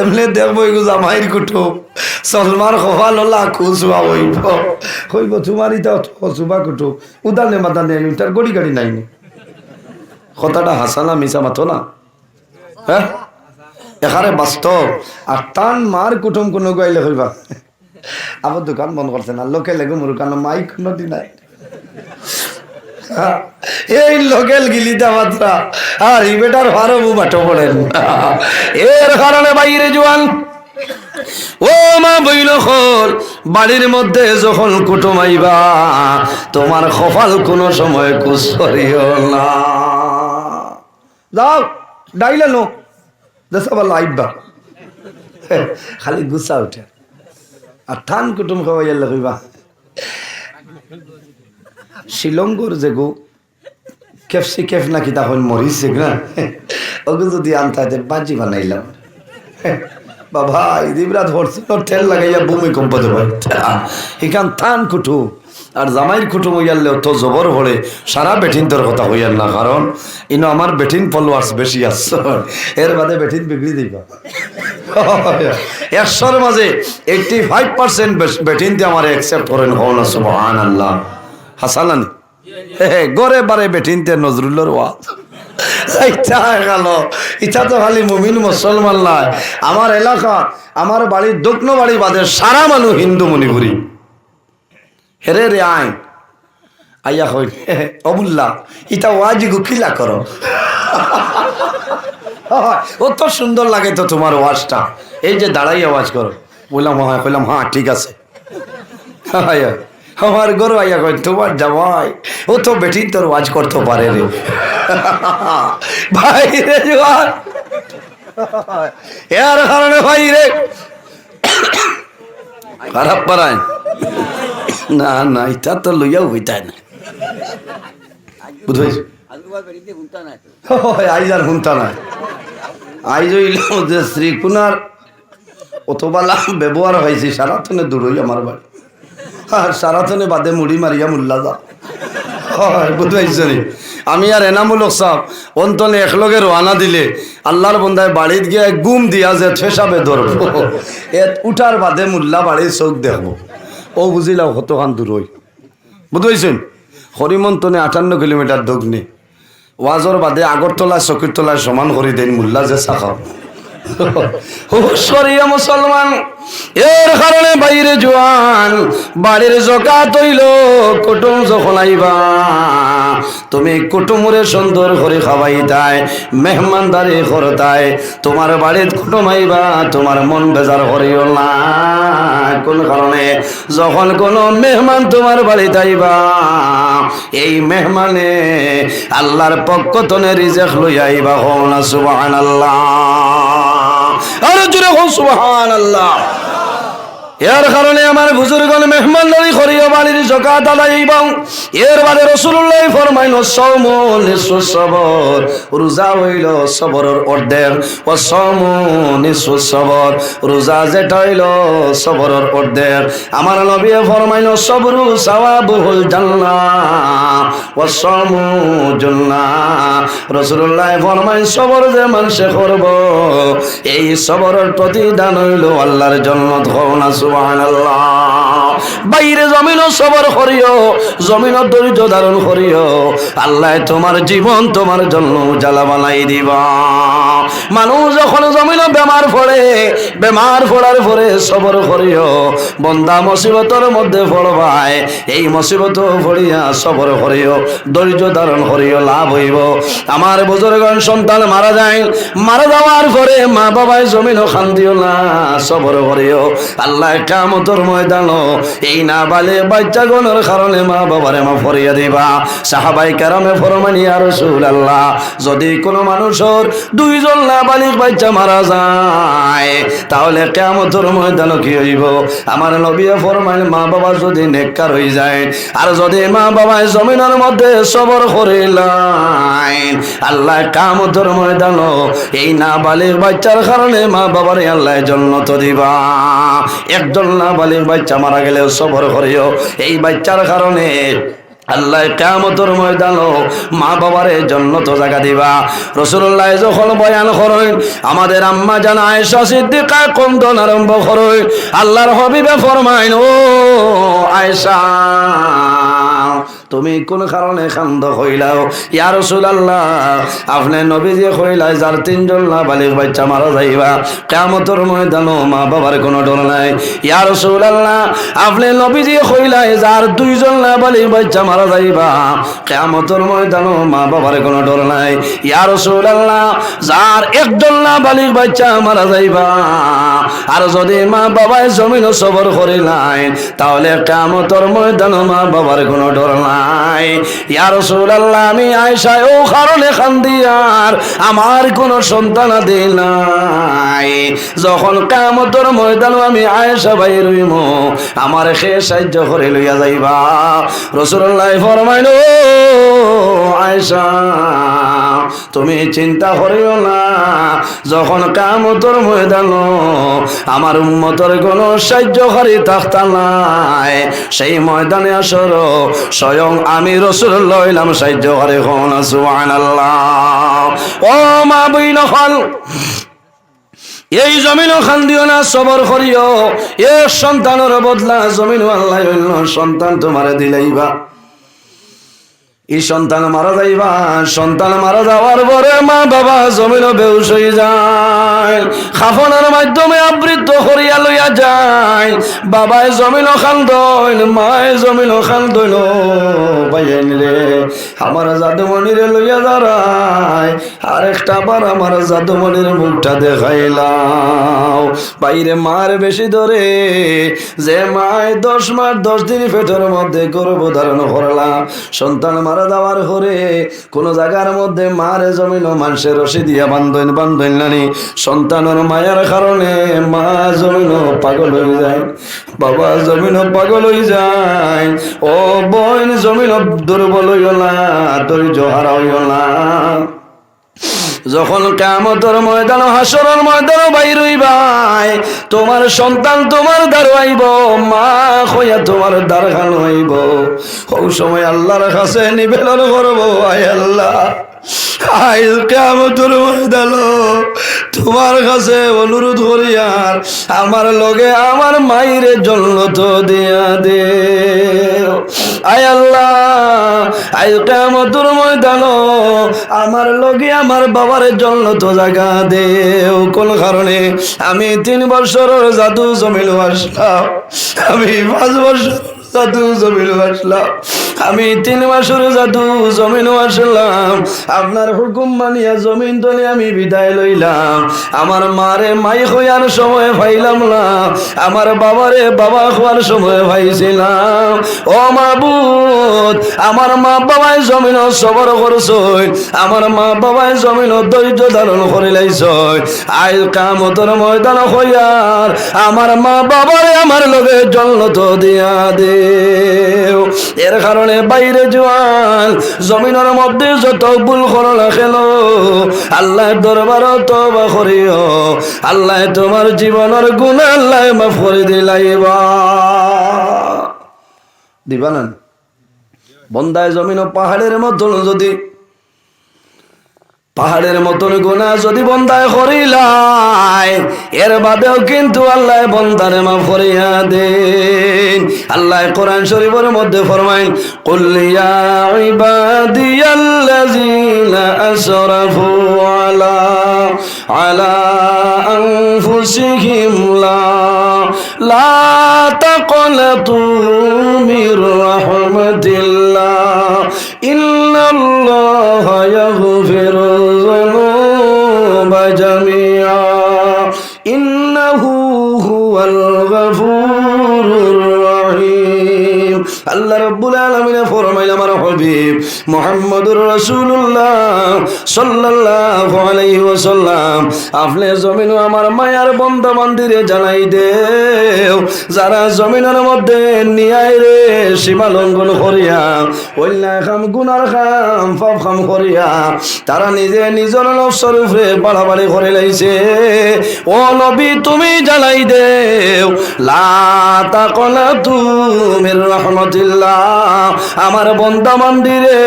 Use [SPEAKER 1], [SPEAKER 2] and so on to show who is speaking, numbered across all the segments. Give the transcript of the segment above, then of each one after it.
[SPEAKER 1] এমনি দেখব এগো জামাইর কুটুম। সলমার কপাল হলা খুশুয়া হইব। হইব তোমারই তো হসুবা কুটুম। উদানে মাদানে তার গড়ি গাড়ি নাইনি কথাটা হাসানা মিশা মাথো না। হ্যাঁ? এখানে বাস্তব। আর টান মার কুটুম কোনো গাইলে হইবা। আমার দোকান বন্ধ করছে না, লোকে লেগে মোর কারণ মাইক কোনো দিন নাই। এই লোকেল গিলিটা মাত্রা। আর এই বেটার ভারো বাটো পড়েন এর কারণে বাইরে জোয়ান। ও মা বইল বাড়ির মধ্যে যখন কুটুম আইবা, তোমার কপাল কোনো সময় কুস করিও না। যাও, ডাইলে নো দেশ আবার লাইবা খালি গুসা উঠে। আর থান কুটুম খাওয়াইয়া লইবা শিলংগর যে গো কেফসি কেফ নাকি তখন মরিছে না ওকে যদি আনতে বাজি বানাইলাম। বাবা ইদিবরা ধরছিল ঠেল লাগাইয়া দেব থান আর জামাইর তো জবর সারা বেঠিন তোর কথা হইয়ার না কারণ ইনো আমার বেঠিন ফলোয়ার্স বেশি আসছ এর বাদে বেঠিন বিক্রি দিবা। একশোর মাঝে এইটটি ফাইভ পার্সেন্ট দিয়ে আমার অ্যাকসেপ্ট করেন হন আল্লাহ হাসানানি হে গড়ে বারে বেঠিনতে নজরুল্লোর ওয়াজ। ইচ্ছা হয়ে তো খালি মুমিন মুসলমান নাই। আমার এলাকা আমার বাড়ির দক্ষিণ বাড়ি বাদে সারা মানুষ হিন্দু মণিপুরি। হেরে রে আইন। আইয়া হই অবুল্লা, ইটা ওয়াজি গুকিলা করো? ও তো সুন্দর লাগে তো তোমার ওয়াজটা। এই যে দাঁড়াই আওয়াজ করো। বললাম হ্যাঁ বললাম হ্যাঁ ঠিক আছে। আয়া আমার গরু আইয়া কই তোমার জামাই, ও তো বেটি তোর ওয়াজ করতে পারে রে। ভাই রে জোয়ান। এর কারণে ভাই রে। খারাপ পারায় না না, এটা তো লইয়াও হইতায় না। বুঝতে আইজ আর শুনতা না আইজ হইল যে শ্রীকুনার অতবালা ব্যবহার হয়েছে সারাথনে দূরই আমার বাড়ি। আর সারাথনে বাদে মুড়ি মারিয়া মুল্লা যা হয় বুঝতে আমি আর এনামূলক সাহ অন্তনে একলগে রোয়ানা দিলে, আল্লাহর বন্ধায় বাড়িত গিয়ে গুম দিয়া যে ঠেসাবে ধরবো। এ উঠার বাদে মুল্লা বাড়ির চোখ দেখব। ও বুঝিলাম কতখান দূর হই বুঝতেছেন হরিমন্তনে আটান্ন কিলোমিটার দগ্নি ওয়াজর বাদে আগরতলা চকিরতলায় সমান করে দেন মুল্লা যে চাকা। সরিয়া মুসলমান, এর কারণে বাইরে জোয়ান, বাড়ির জকা তৈল, কুটুম যখন আইবা, তুমি কুটুমরে সুন্দর করে খাওয়াই তাই মেহমানদারি করতাই তোমার বাড়িত কুটুম আইবা, তোমার মন বেজার করিও না। কোন কারণে? যখন কোন মেহমান তোমার বাড়িতে আইবা, এই মেহমানে আল্লাহর পক্ষ তনে রিজেক লই আইবা হও না, সুবহানাল্লাহ। আর জোরে হো সুবহানাল্লাহ। এর কারণে আমার বুজুর্গন মেহমানদারি করিও বাড়ির জকাত আদাইবাং এর বাদে রসুল্লাহ ফরমাইল সৌম নিঃস্ব সবর। রোজা হইল সবরের অর্ধেক ও সৌম নিঃস্ব সবর। রোজা যেটা হইল সবরের অর্ধেক। আমার নবী ফরমাইল, সবরু সাওয়া বহুল জান্না ও সৌম জন্না রসুল্লাহ ফরমাইল, সবর যে মানুষে করব, এই সবরের প্রতিদান হইল আল্লাহর জন্য ধনা সুবহানাল্লাহ। বাইরে জমিন সবর করিও জমিন ধৈর্য ধারণ করিও। আল্লাহ তোমার জীবন তোমার জন্য জ্বালা বানাই দিবা। মানুষ যখন জমিন বেমার পড়ে, বেমার পড়ার পরে সবর করিও। বন্দা মুসিবতর মধ্যে পড়বাই এই মুসিবত পড়িয়া সবর করিও ধৈর্য ধারণ করিও, লাভ হইব। আমার বুজুর্গণ, সন্তান মারা যায়, মারা যাওয়ার পরে মা বাবায় জমিন শান্তিও না, সবর করিও। আল্লাহ কামতর ময়দান এই না বালে বাচ্চা গণের কারণে মা বাবারে মা ফরিয়া দিবা। সাহাবাই কারামে ফরমানি আর আল্লাহ যদি কোনো মানুষের দুইজন না বালিক বাচ্চা মারা যায়, তাহলে কেমতর ময়দান কি হইব? আমার নবিয়া ফরমাইল, মা বাবা যদি নেককার হয়ে যায়, আর যদি মা বাবায় জমিনের মধ্যে সবর করিলাইন আল্লাহ কামতর ময়দান এই না বালিক বাচ্চার কারণে মা বাবার আল্লাহ জন্নত দিবা। একজন না বালিক বাচ্চা মারা গেলেও সবর করিও। এই বাচ্চার কারণে আল্লাহ কামতর ময়দান মা বাবার জন্য তো জায়গা দিবা। রসুল্লাহ যখন বয়ান করেন, আমাদের আম্মা জান আয়েশা সিদ্দিকা কন্দন আরম্ভ করেন, আল্লাহর হবিবে ফরমাইন, ও আয়েশা তুমি কোন কারণে খান্দ হইলাও? ইয়া রাসূলুল্লাহ, আপনি নবীজি হইলাই যার তিনজন না বালিক বাচ্চা মারা যাইবা, কিয়ামতের ময়দানও মা বাবার কোনো ডর নাই। ইয়া রাসূলুল্লাহ, আপনি নবীজি হইলাই যার দুইজন না বালিক বাচ্চা মারা যাইবা, কিয়ামতের ময়দানও মা বাবার কোনো ডর নাই। ইয়া রাসূলুল্লাহ, যার একজন না বালিক বাচ্চা মারা যাইবা, আর যদি মা বাবায় জমিন সবর করিলাই তাহলে কিয়ামতের ময়দানও মা বাবার কোনো ডর নাই। ইয়া রাসূলুল্লাহ, আমি আয়েশা ও কারণে খান্দিয়ার আমার কোনো সন্তান নাই। যখন কিয়ামতের ময়দান আমি আয়েশা ভাই রইম, আমার সে সাহায্য করে লইয়া যাইবা। রাসূলুল্লাহ ফরমাইল, ও আয়েশা, তুমি চিন্তা করিও না। যখন কামতর ময়দান আমার উম্মতর কোন সাহায্যকারী থাকতা নাই, সেই ময়দানে আসর স্বয়ং আমি রসুল লইলাম সাহায্যকারী হন, সুবহানাল্লাহ। ও মা বই নখল এই জমিন খান দিও না, সবর করিও। এ সন্তানের বদলা জমিন আল্লাহ সন্তান তোমারে দিলাইবা এই সন্তান মারা যাইবা, সন্তান মারা যাওয়ার পরে মা বাবা জমিন বেউস হয়ে যায়। খাফনের মাধ্যমে আবৃত্ত করিয়া লইয়া যায়। বাবায় জমিন খান দইল মায় জমিন খান দইল ভাইয়েন রে আমার জাদুমণিরে লইয়া দাঁড়ায়। আর একটা বার আমার জাদুমণির মুখটা দেখাইলাম বাইরে মার বেশি ধরে, যে মায় দশ মাস, দশ দিন পেটের মধ্যে গর্ভ ধারণ করলাম, সন্তান মারা দেওয়ার হরে কোন জায়গার মধ্যে মারে জমিন মানুষের রশি দিয়া বান্ধন বান্ধন নানি। সন্তানের মায়ের কারণে মা জমিন পাগল হয়ে যায়। বাবা জমিন পাগল হয়ে যায়। ও বোন জমিন দুর্বল হইল না, ধৈর্য হারা হইল না। যখন কামতর ময়দান হাসরের ময়দান বাইর হইবাই তোমার সন্তান তোমার দ্বার আইব মা হইয়া তোমার দ্বার খান হইব। ওই সময় আল্লাহর কাছে নিবেদন করব, আয় আল্লাহ। ময়দান, তোমার কাছে অনুরোধ করি আর, আমার লগে আমার মাইরে জন্য তো দিয়া দে। আয় আল্লাহ, আইল কামতর ময়দান, আমার লগে আমার বাবার জন্য তো জায়গা দেও। কোন কারণে? আমি তিন বছরের জাদু জমিল আসলাম। আমি পাঁচ বছর জাদু জমিল আসলাম। আমি তিন মাসের জাদু জমিন আসলাম। আপনার হুকুম মানিয়া জমিন তলে আমি বিদায় লইলাম। আমার মারে মাই হইয়ার সময় পাইলাম না। আমার বাবারে বাবা হওয়ার সময় পাইছিলাম। ও মাবুদ, আমার মা বাবাই জমিন সবর করছই। আমার মা বাবাই জমিন ধৈর্য ধারণ করে লাইছই। আই কামতর ময়দান হইয়ার আমার মা বাবারে আমার লগে জন্ম তো দিয়া দে এর কারণে বাইরে জোয়ান, জমিনের মধ্যে যত ভুল করো খেলো আল্লাহ দরবার তবা করিও। আল্লাহ তোমার জীবনের গুণ আল্লাহ মাফ করে দিলাইবা দিবা না বন্দায় জমিন পাহাড়ের মতন যদি পাহাড়ের মতন গোনা যদি বন্দায় করিলাই, এর বাদেও কিন্তু আল্লাহ বন্দারে মা ফরিয়া দেন। আল্লাহ কোরআন শরীফের মধ্যে ফরমাইন কুল্লিয়া ইবাদিয়াল্লাযিনা আসরাফু আলা আলা আনফুসিহিম লা লা তাকনাতু মির রাহমাতিল্লাহ। হবে মোহাম্মদুর রসুল্লাহ সাল্লাহ আলাই ওসাল্লাম আপনি জমিন আমার মায়ার বন্ধ মন্দিরে জানাই দে যারা জমিনের মধ্যে নিয়ায় রে, সীমা লঙ্ঘন করিয়া অন্যায় খাম গুনার খাম পাপ খাম করিয়া, তারা নিজে নিজের নবসর উপরে বাড়াবাড়ি করে লাইছে। ও নবী, তুমি জ্বালাই দেও। লাতা কলা তুমি রহমতিল্লাহ। আমার বন্দা মন্দিরে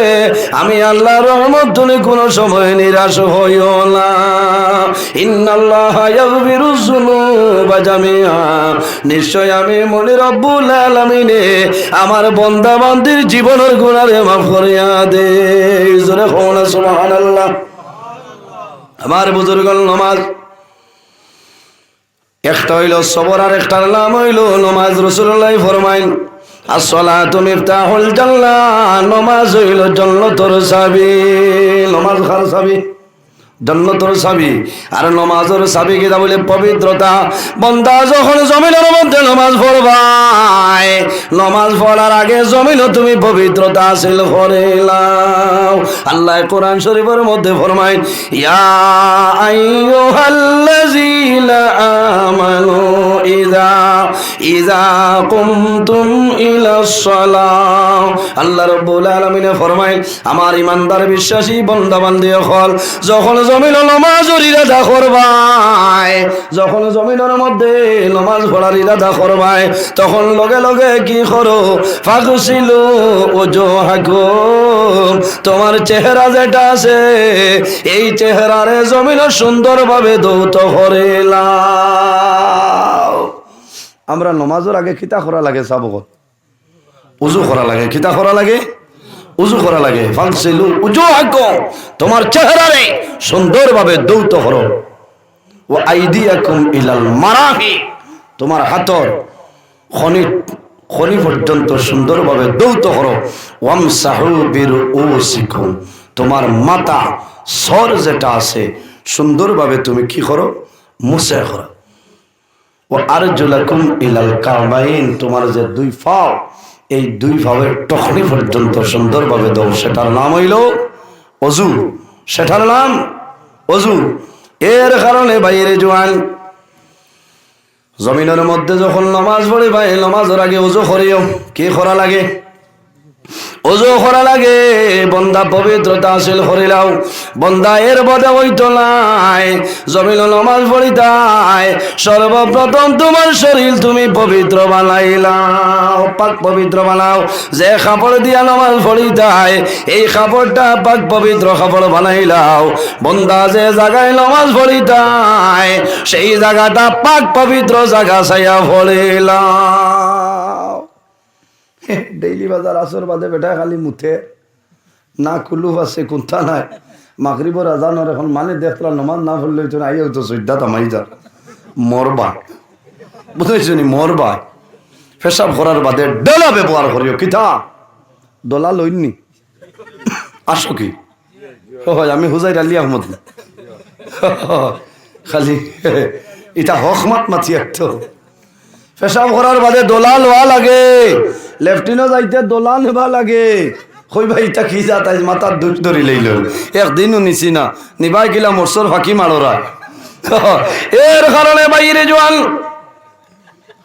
[SPEAKER 1] আমি আল্লাহর রহমত তুমি কোনো সময় নিরাশ হইও না। নিশ্চয় আমি মনে রব্বুল আমার বন্দা জীবনের গুনারে মাফ করিয়া আমার বুজুর্গ নমাজ। একটা হইল সবর আর একটার নাম হইল নমাজ। রসুল্লাহ ফরমাইন আসসালাতু মিফতাহুল জান্নাহ নমাজ হইল জান্নাতুর চাবি নমাজ খার চাবি জন্নতর চাবি আর নমাজের চাবি কিতা বলে পবিত্রতা, বন্দা যখন জমিনের মধ্যে নমাজ পড়বাই নমাজ পড়ার আগে জমিন তুমি পবিত্রতা হাসিল করিলাও আল্লাহ কোরআন শরীফের মধ্যে ফরমাই ইয়া আইয়ুহাল্লাযীনা আমানু ইযা ইযা কুমতুম ইলাস সালাহ। আল্লাহ রাব্বুল আলামিনে ফরমাই আমার ইমানদার, বিশ্বাসী বান্দা বান্দি হল, যখন জমিন নমাজ ইরাদা করবাই যখন জমিনের মধ্যে নমাজ পড়ার ইরাদা করবাই তখন লগে লগে কি করো? ফাগুছিল ওজো হাকুম তোমার চেহারা যেটা আছে, এই চেহারারে জমিন সুন্দরভাবে দৌত করিলাম আমরা নমাজের আগে কিতা করা লাগে সাবকত উজু করা লাগে কিতা করা লাগে? উজু করা লাগে। ফাংসিলু উজু হাকো। তোমার চেহারারে সুন্দরভাবে দৌত করো ও আইদিয়াকুম ইলাল মারাফি। তোমার হাতর খনি খনি পর্যন্ত সুন্দরভাবে দৌত করো ওয়াম সাহু বীর ও শিখুম তোমার মাতা সর যেটা আছে, সুন্দরভাবে তুমি কি করো? মুছে করো। ও আরজুলাকুম ইলাল কাবাইন। তোমার যে দুই ফাও এই দুই ভাবের টখনি পর্যন্ত সুন্দরভাবে দৌড় সেটার নাম হইল অজু। সেটার নাম অজু। এর কারণে বাইরে জোয়ান, জমিনের মধ্যে যখন নমাজ পড়ে, ভাই, নমাজের আগে অজু করিও। কি করা লাগে? অজু করা লাগে, বন্দা পবিত্রতা হাসিল করিলাও। বন্দা এর বদে হইত নাই জমিল নমাজ পড়িতাই। সর্বপ্রথম তোমার শরীর তুমি পবিত্র বানাইলাও, পাক পবিত্র বানাও। যে কাপড় দিয়া নমাজ পড়িতাই, এই কাপড়টা পাক পবিত্র কাপড় বানাইলাও। বন্দা যে জায়গায় নমাজ পড়িতাই, সেই জায়গাটা পাক পবিত্র জায়গা ছাইয়া পড়িলাও ডেইলি বাজার আসর বাদে বেটা খালি মুথে না কুলু আছে কোনটা নাই। মাগরিবর আজানোর এখন মানে দেখলাম নমাজ না পড়লে হইতো না, আইয়া হইতো সৈদ্যা তামাই যার মরবা। বুঝেছ নি, মরবা। পেশাব করার বাদে ডলা ব্যবহার করিও কিতা ডলা লইনি আসো কি? হয় আমি হুজাই আলী আহমদ খালি ইটা হক মাত একটু পেশাব করার বাদে দোলা লোয়া লাগে। লেফটিনও যাইতে দোলা নেবা লাগে। কইবা ইটা কি যা তাই মাথার দুধ ধরি লইল। একদিনও নিছি না। নিবাই গিলা মোরসর ফাঁকি মারোরা। এর কারণে বাইরে জোয়ান।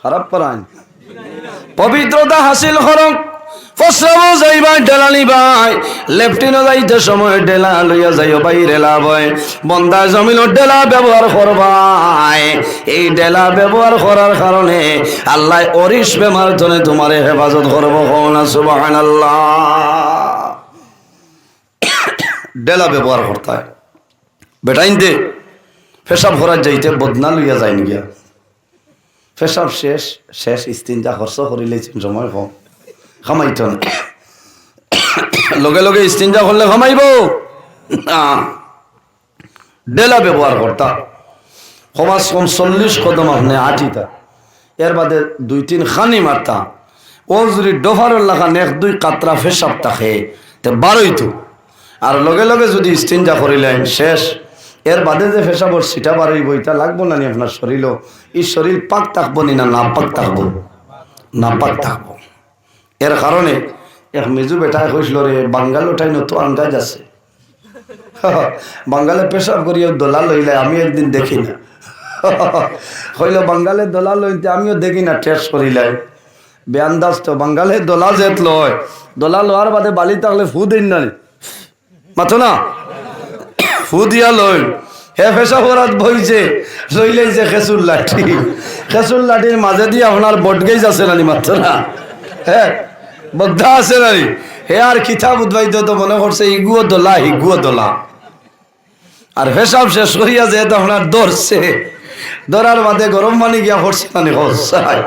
[SPEAKER 1] খারাপ করান পবিত্রতা হাসিল করক। যাইতে সময় ডেলা বন্দা ডেলা এই ডেলা আল্লাহ হেফাজত করব না ডেলা ব্যবহার করতে হয়। বেটাইন দে পেশাব করার যাইতে বদনা লইয়া যাইন গিয়া। পেশাব শেষ শেষ ইস্তিনটা খরচ করিলে সময় কম। খামাইত লগে লগে ইস্তিনজা করলে খামাইব না। ডেলা ব্যবহার করতা। কমাস কম চল্লিশ কদম আপনি আটিতা। এর বাদে দুই তিন খানি মারতা। ও যদি ডফারের লাগান এক দুই কাতরা ফেসাব থাকে তে বারোই তো আর লগে লগে যদি ইস্তিনজা করিলেন, শেষ। এর বাদে যে ফেসাবর সিটা বারোই বইটা লাগবো না নি আপনার শরীরও। এই শরীর পাক থাকব নি না না পাক থাকব? না পাক থাকব। এর কারণে এক মেজু বেটা কইছিল রে, বাঙ্গাল ওঠাই নতো আন্দাজ আছে। বাঙ্গালে পেশাব করিও দোলা লইলে আমি একদিন দেখি না। হইল বাঙ্গালে দোলা লইতে আমিও দেখি না টেস্ট করিলাই। বেআন্দাজ তো, বাঙ্গালে দোলা যেত লয় দোলা লোয়ার বাদে বালি থাকলে ফু দিন না মাথো না? ফু দিয়া লই। হে ফেসা করাত বইছে, লইলেই যে খেসুর লাঠি। খেসুর লাঠির মাঝে দিয়ে আপনার বটগেজ আছে নানি মাত্র না? হ্যাঁ বদ্ধা আছে নানি হে আর কিতাব উদ্বাইত তো মনে করছে, ইগুও দোলা, হিগুও দোলা। আর হেসাব শেষ করিয়া যে আপনার দৌড়ছে দৌড়ার বাদে গরম পানি গিয়া করছে নানি হসাই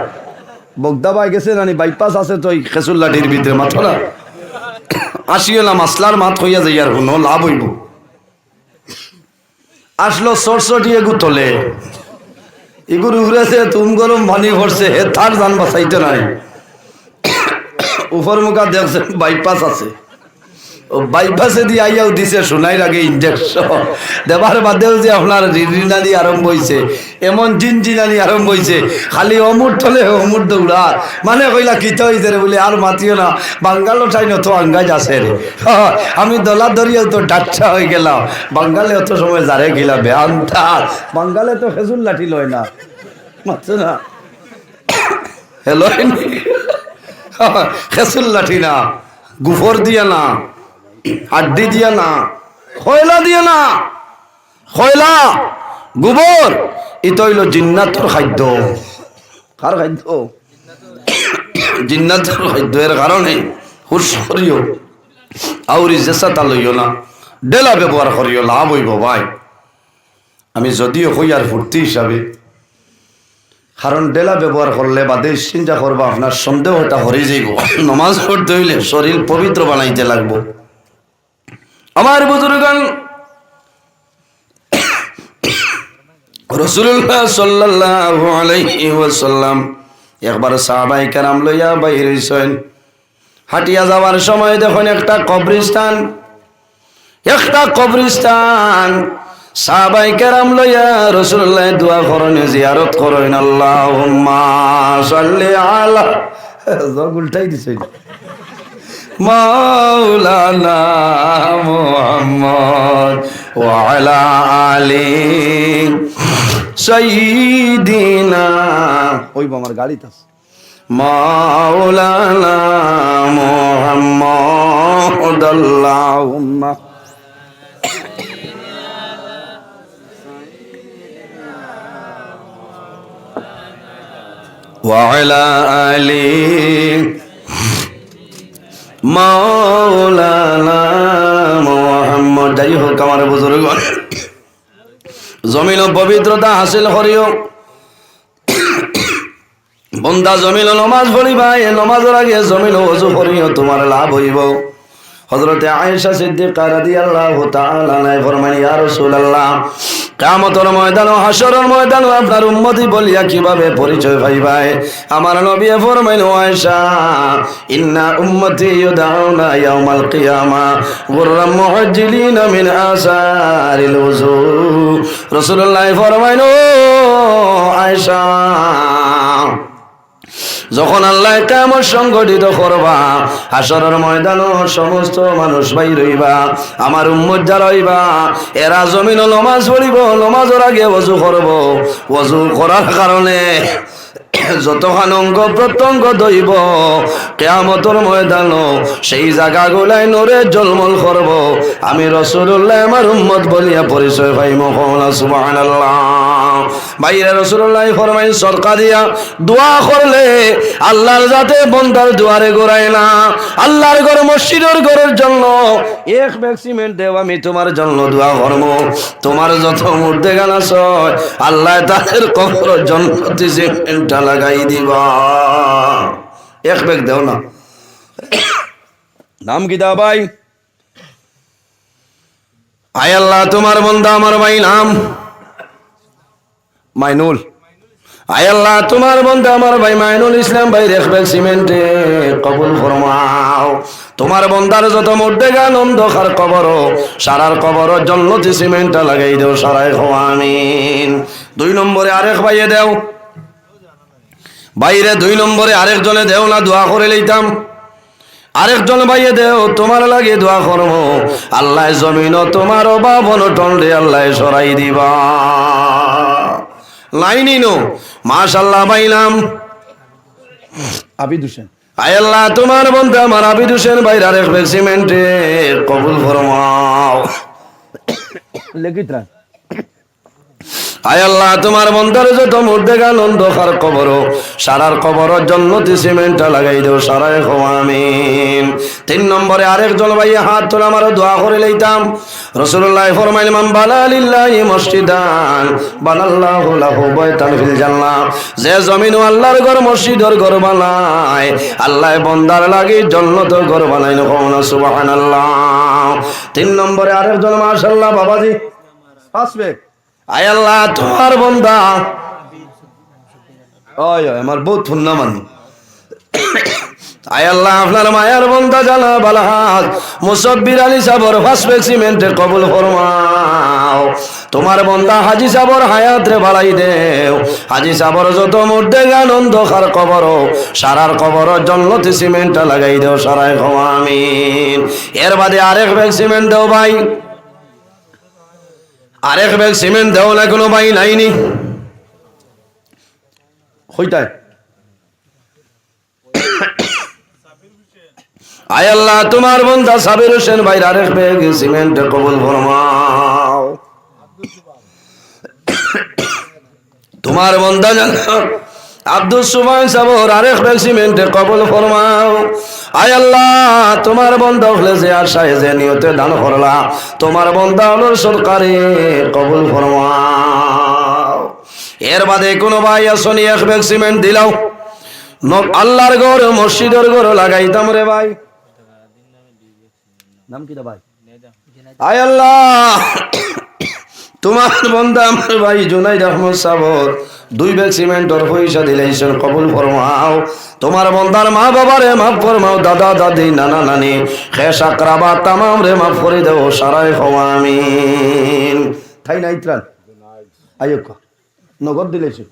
[SPEAKER 1] বগদা বাই গেছে নানি বাইপাস আছে তো খেসুর লাঠির ভিতরে মাত্র না। আসিও না মাসলার মাত হইয়া যাই আর কোনো লাভ হইব। আসলো সরসটিয়ে গুতলে এগুর উড়েছে, তুম গরম পানি ভরছে হে তার জান বাঁচাইতে নাই। উপর মুখা দেখছে বাইপাস আছে। ও বাইপাসে দিয়ে আইয়াও দিছে শোনাই আগে ইঞ্জেকশন দেবার বাদেও যে আপনার রিনানি আরম্ভ হয়েছে এমন জিন জিনানি আরম্ভ হয়েছে খালি অমুর তলে অমুর দৌড়া। মানে কইলা, কিত হয়েছে রে বলে, আর মাতিও না। বাঙ্গালো ঠাই তো আঙ্গাজ আছে রে। আমি দলা ধরিয়াও তো ডাচ্ছা হয়ে গেলাম। বাঙ্গালে অত সময় যারে গেলা বেআন্তার বাঙ্গালে তো খেজুর লাঠি লয় না। মাত্র না। হ্যালো খেসুল লাঠি না, গুফর দিয়া না, হাড্ডি দিয়া না, খয়লা দিয়া না। খয়লা গোবর ইতো হইল জিন্নাতর খাদ্য। কার খাদ্য? জিন্নাতর খাদ্য এর কারণে হুস করিও, আউরি জেসা তা লইও না, ডেলা ব্যবহার করিও, লাভ হইব ভাই। আমি যদিও হই আর ফুর্তি হিসাবে কারণ ডেলা ব্যবহার করলে বা দেশ চিন্তা করবা আপনার সন্দেহটা হরে যাইব। নমাজ পড়তে হইলে শরীর পবিত্র বানাইতে লাগবো। আমার বুজুর্গান একবার সাহাবাই লইয়া হাটিয়া যাওয়ার সময় দেখুন একটা কবরিস্তান একটা কবরিস্তান সাহাবাই কেরাম লইয়া রসুল্লাহ দোয়া করেন, জিয়ারত করেন আল্লাহ সাল্লি দিছে। মাওলানা মুহাম্মদ ওয়ালা আমার গাড়িতে আছে। মাওলানা মুহাম্মদ আল্লাহুম্মা وعلى آله মাওলানা মোহাম্মদ যাই হোক আমার বুজুর্গ জমিন পবিত্রতা হাসিল করিও বন্দা জমিল নমাজ পড়িবা এ নমাজের আগে জমিল অজু করিও তোমার লাভ হইব হজরতে আয়েশা সিদ্দিকা রাদিয়াল্লাহু তাআলা নাই ফরমানি ইয়া রাসূলুল্লাহ কামতর ময়দান হাসরের ময়দান আপনার উন্মতি বলিয়া কীভাবে পরিচয় পাইবাই? আমার নবী ফরমাইল আয়েশা, ইন্না উম্মতি ইউদাউনা ইয়াউমাল কিয়ামা, গুররাম মুহাজ্জিলিন মিন আসারিল ওযু রাসূলুল্লাহ ফরমাইল আয়েশা যখন আল্লাহ কামর সংগঠিত করবা হাসরের ময়দান সমস্ত মানুষ ভাই রইবা আমার উম্মত যা রইবা এরা জমিন নমাজ পড়িব, নমাজের আগে অজু করব। অজু করার কারণে যতখান অঙ্গ প্রত্যঙ্গ দইব কেয়ামতর ময়দান, সেই জায়গা গুলাই নরে জলমল করব। আমি রসুল্লাহ আমার উম্মত বলিয়া পরিচয় পাই মহলা সুবাহ বাইরে রসুল্লাহ ফরমাই সরকার দিয়া দোয়া করলে আল্লাহর যাতে বন্দার দুয়ারে গোড়ায় না। আল্লাহর ঘর, মসজিদের ঘরের জন্য এক ম্যাক্সিমেন্ট দেও, আমি তোমার জন্য দোয়া করব। তোমার যত মূর্তে গান আছে, আল্লাহ তাদের কবর জন্য সিমেন্টটা লাগাই দিবা। এক ব্যাগ দেও না। নাম দা ভাই? আয় আল্লাহ তোমার বন্ধা আমার ভাই নাম। মাইনুল। আয় আল্লাহ তোমার বন্ধু আমার ভাই মাইনুল ইসলাম ভাই রেখবে সিমেন্টে কবুল ফরমাও। তোমার বন্দার যত মধ্যে গেল অন্ধকার কবর সারার কবর জন্নতি সিমেন্টটা লাগাই দেও সারাই আমিন দুই নম্বরে আরেক ভাইয়ে দেও। বাইরে দুই নম্বরে আরেক জনে দেও না দোয়া করে লইতাম। আরেকজন ভাইয়ে দেও তোমার লাগে দোয়া করব। আল্লাহ জমিন তোমার অভাব অনটন রে আল্লাহ সরাই দিবা। লাইনি নো মাশাল্লাহ পাইলাম।
[SPEAKER 2] আবিদ হোসেন।
[SPEAKER 1] আয় আল্লাহ তোমার বন্ধু আমার আবিদ হোসেন ভাইরা রেখবে সিমেন্টে কবুল ফরমাও।
[SPEAKER 2] লেখিতরা
[SPEAKER 1] আয় আল্লাহ, তোমার বন্ধার যত মুর্দে গান অন্ধকার কবর সারার কবর জন্মতি সিমেন্টটা লাগাই দেও, সারায় আমিন। তিন নম্বরে আরেক জন ভাই হাত তোলা আমার দোয়া করে লইতাম। রসুল্লাহ ফরমাইল মাম বানালিল্লাহি মসজিদান, বানাল্লাহু লাহু বাইতান ফিল জান্নাহ। যে জমিন আল্লাহর ঘর, মসজিদের ঘর বানায়, আল্লাহ বন্দার লাগি জন্নত ঘর বানাই না, সুবহানাল্লাহ। তিন নম্বরে আরেক জন মাশাআল্লাহ, বাবাজি।
[SPEAKER 2] আসবে।
[SPEAKER 1] আয় আল্লাহ, তোমার বন্দা। ওই আমার বহুত ফুন্না মানি আয় আল্লাহ, আপনার মায়ার বন্দা জানা বালাহাত মুসব্বির আলী সাবর ফাসবেক সিমেন্টে কবুল ফরমাও। তোমার বন্দা হাজি সাবর হায়াত রে বালাই দেও। হাজি সাবর যত মুর্দে গান অন্ধকার কবর, সারার কবর জন্নতি সিমেন্টটা লাগাই দেও সারাই আমিন। এর বাদে আরেক ব্যাগ সিমেন্ট দেও ভাই। আরেক ব্যাগ সিমেন্ট দেও না কোনো ভাই নাইনি। হইতায় আয় আল্লাহ, তোমার বন্ধা সাবির হোসেন ভাই আরেক ব্যাগ সিমেন্ট কবুল ফরমাও। তোমার বন্ধা জানো আব্দুল সুমান সাবর আরেক সিমেন্ট কবুল ফরমাও। আয় আল্লাহ, তোমার বন্ধা হলে যে আশায় যে নিয়তে দান করলা, তোমার বন্ধা হলো সরকারে কবুল ফরমাও। এর বাদে কোনো ভাই আসনি, এক ব্যাগ সিমেন্ট দিলাও আল্লাহর ঘর, মসজিদের ঘর লাগাইতাম রে ভাই।
[SPEAKER 2] নাম কি ভাই?
[SPEAKER 1] আয় আল্লাহ, তোমার বন্ধা আমার ভাই জুনাইদ আহমদ সাবর। দুই ব্যাগ সিমেন্টর পয়সা দিলে ঈশ্বর কবুল ফরমাও। তোমার বন্দার মা বাবা বাবারে মাফ ফরমাও, দাদা, দাদি, নানা, নানি। খেস আকরাবা তামাম রে মাফ করে দেও সারাই ফমামিন
[SPEAKER 2] তাই নাই ত্রাণ। আয়ক নগদ দিলেছে।